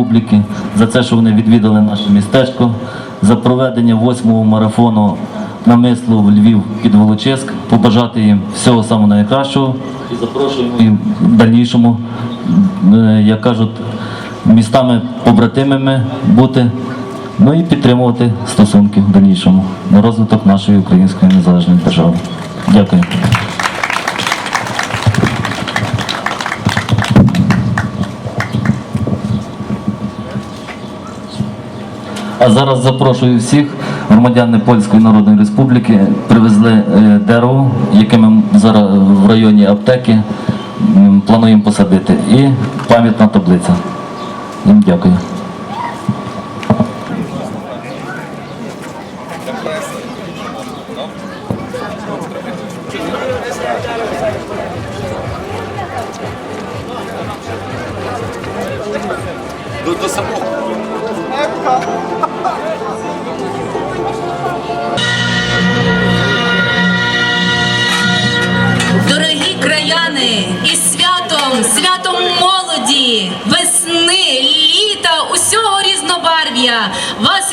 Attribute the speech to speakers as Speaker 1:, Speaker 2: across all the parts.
Speaker 1: Республіки за те, що вони відвідали наше містечко, за проведення восьмого марафону на мислу в Львів під Волочиськ, побажати їм всього самого найкращого і запрошуємо їм в дальнішому, е, як кажуть, містами побратимами бути. Ну і підтримувати стосунки в дальнішому на розвиток нашої української незалежної держави. Дякую. А зараз запрошую всіх громадян Польської Народної Республіки. Привезли е, дерево, яке ми зараз в районі аптеки плануємо посадити. І пам'ятна таблиця. Дякую.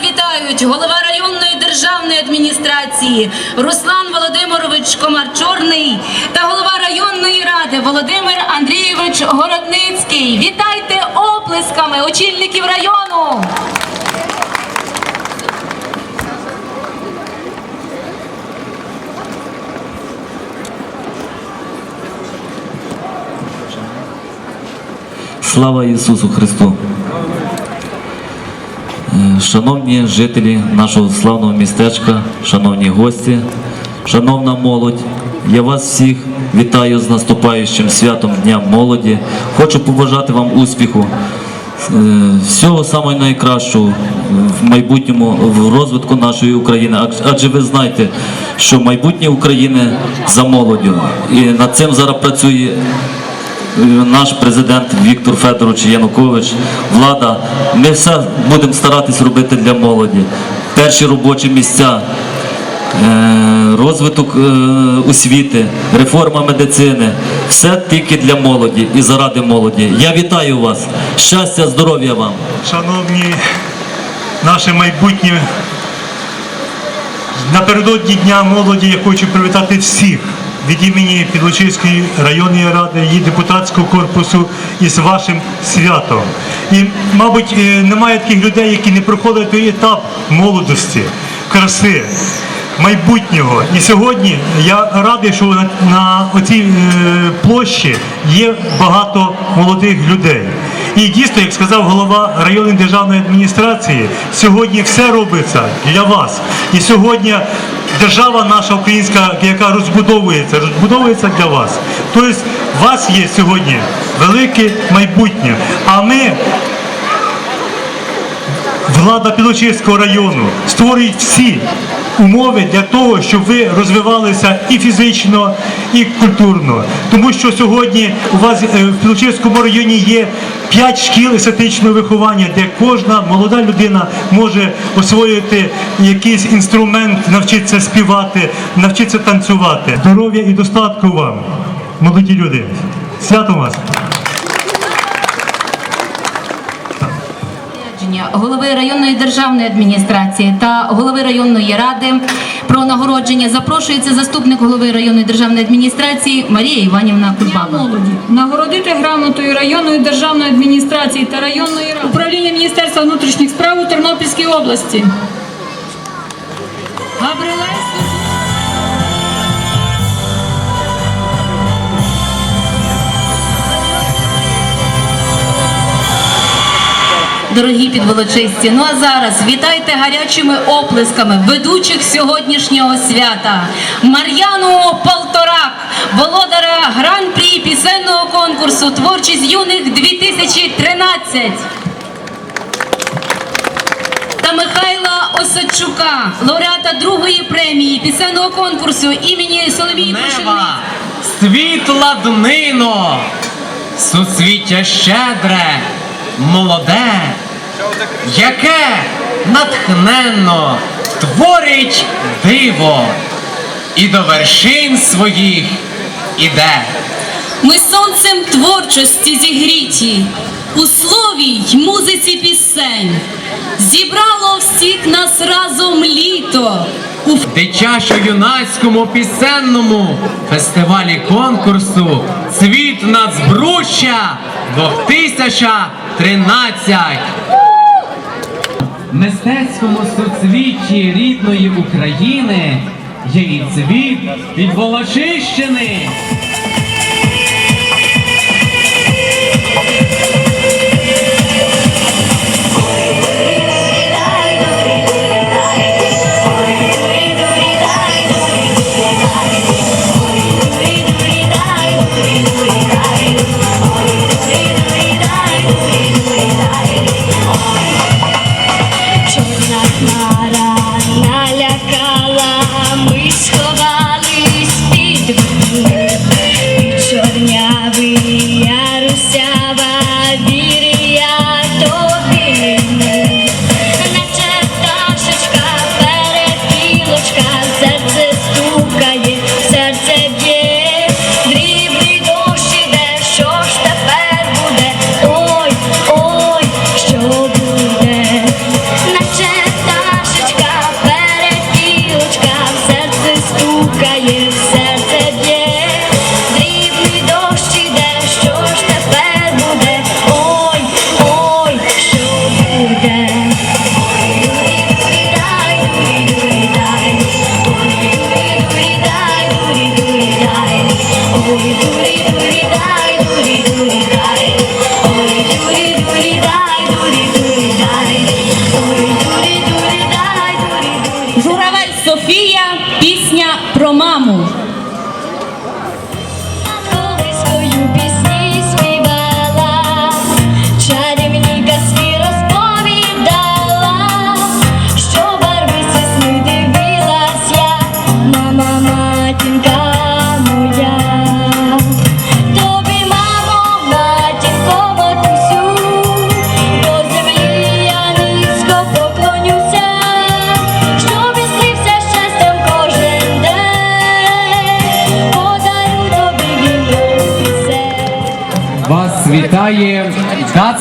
Speaker 2: Вітають голова районної державної адміністрації Руслан Володимирович Комар-Чорний та голова районної ради Володимир Андрійович Городницький. Вітайте оплесками очільників району.
Speaker 1: Слава Ісусу Христу! Е, Шановні жителі нашого славного містечка, шановні гості, шановна молодь, я вас всіх вітаю з наступаючим святом Дня молоді. Хочу побажати вам успіху, е, всього самого найкращого в майбутньому в розвитку нашої України. Адже ви знаєте, що майбутнє України за молоддю. І над цим зараз працює наш президент Віктор Федорович Янукович, влада. Ми все будемо старатись робити для молоді. Перші робочі місця, е, розвиток е, освіти, реформа медицини. Все тільки для молоді і заради молоді. Я вітаю вас. Щастя, здоров'я вам.
Speaker 3: Шановні наше майбутнє, напередодні Дня молоді я хочу привітати всіх від імені Підлучиської районної ради, її депутатського корпусу із вашим святом. І, мабуть, е, немає таких людей, які не проходять той етап молодості, краси. Майбутнього. І сьогодні я радий, що на, на оцій е, площі є багато молодих людей. І дійсно, як сказав голова районної державної адміністрації, сьогодні все робиться для вас. І сьогодні держава наша українська, яка розбудовується, розбудовується для вас. Тобто, у вас є сьогодні велике майбутнє. А ми влада Підлочиського району створюють всі умови для того, щоб ви розвивалися і фізично, і культурно. Тому що сьогодні у вас е, в Підлочиському районі є п'ять шкіл естетичного виховання, де кожна молода людина може освоїти якийсь інструмент, навчитися співати, навчитися танцювати. Здоров'я і достатку вам, молоді люди. Свято вас!
Speaker 2: Голови районної державної адміністрації та голови районної ради про нагородження запрошується заступник голови районної державної адміністрації Марія Іванівна Кульбаба.
Speaker 4: молоді нагородити грамотою районної державної адміністрації та районної ради управління Міністерства внутрішніх справ у Тернопільській області. Габрилевську
Speaker 2: Дорогі підволочисті, ну а зараз вітайте гарячими оплесками ведучих сьогоднішнього свята. Мар'яну Полторак, володаря гран-прі пісенного конкурсу Творчість юних 2013 та Михайла Осадчука, лауреата другої премії пісенного конкурсу імені Соломії Пошивни.
Speaker 5: Світла днино, суцвіття щедре, молоде, яке натхненно творить диво і до вершин своїх іде.
Speaker 6: Ми сонцем творчості зігріті, у слові
Speaker 5: й музиці пісень. Зібрало всіх нас разом літо у
Speaker 7: дитячо-юнацькому пісенному фестивалі конкурсу Цвіт Нацбруща 2013 мистецькому соцвіті рідної України є і цвіт від Волочищини.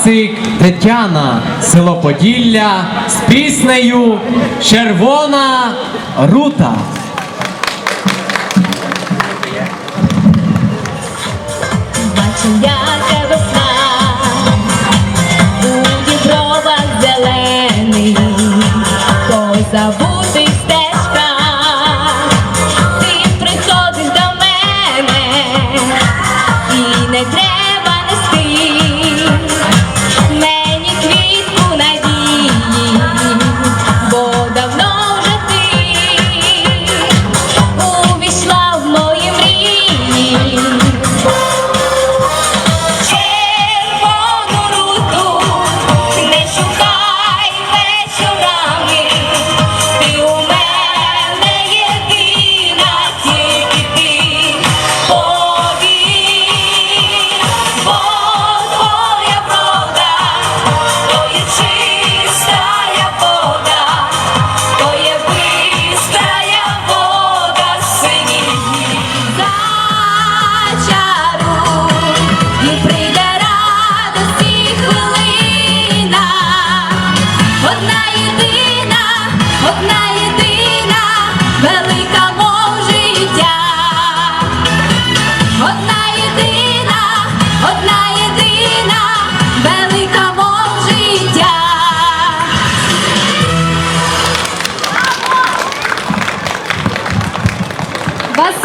Speaker 7: Кацик Тетяна, село Поділля з піснею Червона рута.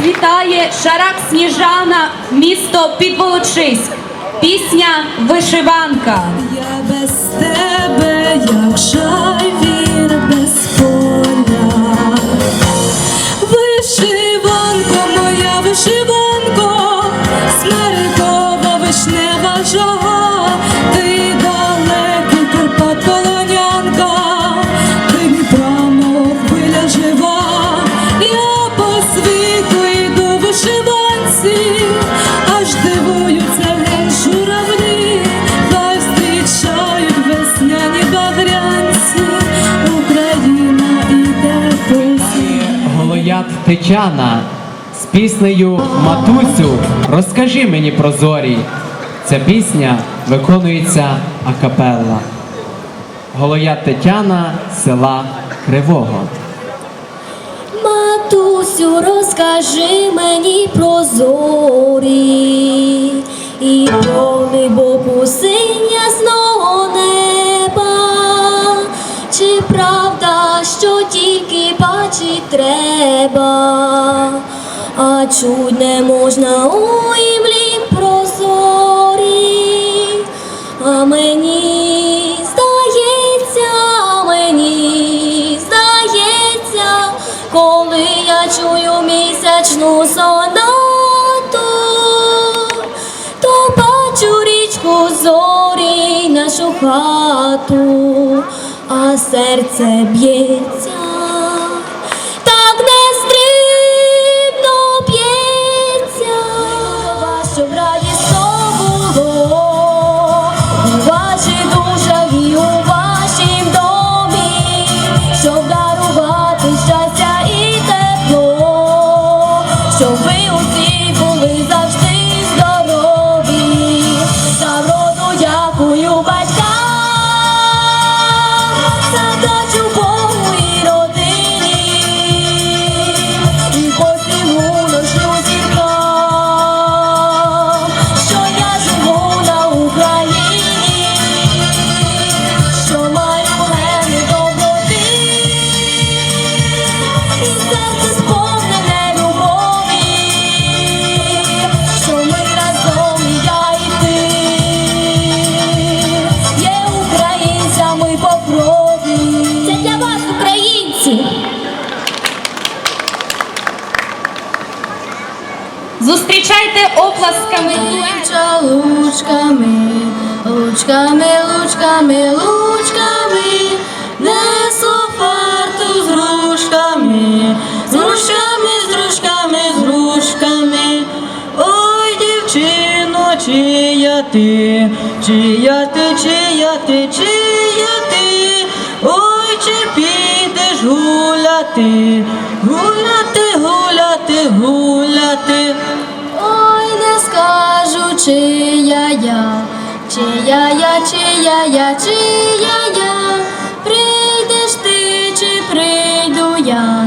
Speaker 2: вітає Шарак Сніжана, місто Підволочиськ. Пісня Вишиванка.
Speaker 8: Я без тебе, як шайвір без поля. Вишиванко, моя вишиванко, смеркова вишнева жага.
Speaker 7: дівчат Тичана з піснею Матусю, розкажи мені про зорі. Ця пісня
Speaker 5: виконується акапелла. Голоя Тетяна села Кривого.
Speaker 7: Матусю, розкажи мені про зорі, і про небо пусиня знову не. Що тільки бачить треба, а чуть не можна у імлі прозорі, а мені здається, мені здається, коли я чую місячну сонату, то бачу річку зорі нашу хату, серце б'ється.
Speaker 2: Зустрічайте оплесками дует.
Speaker 7: лучками, лучками, лучками, лучками, несу фарту з ручками, з ручками, з ручками, з ручками. Ой, дівчино, чия ти, чия ти, чия ти, чия гуляти, гуляти, гуляти, гуляти. Ой, не скажу, чия я, чия я, чия я, чия я, прийдеш ти, чи прийду я,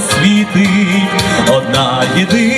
Speaker 9: світить, одна єдина,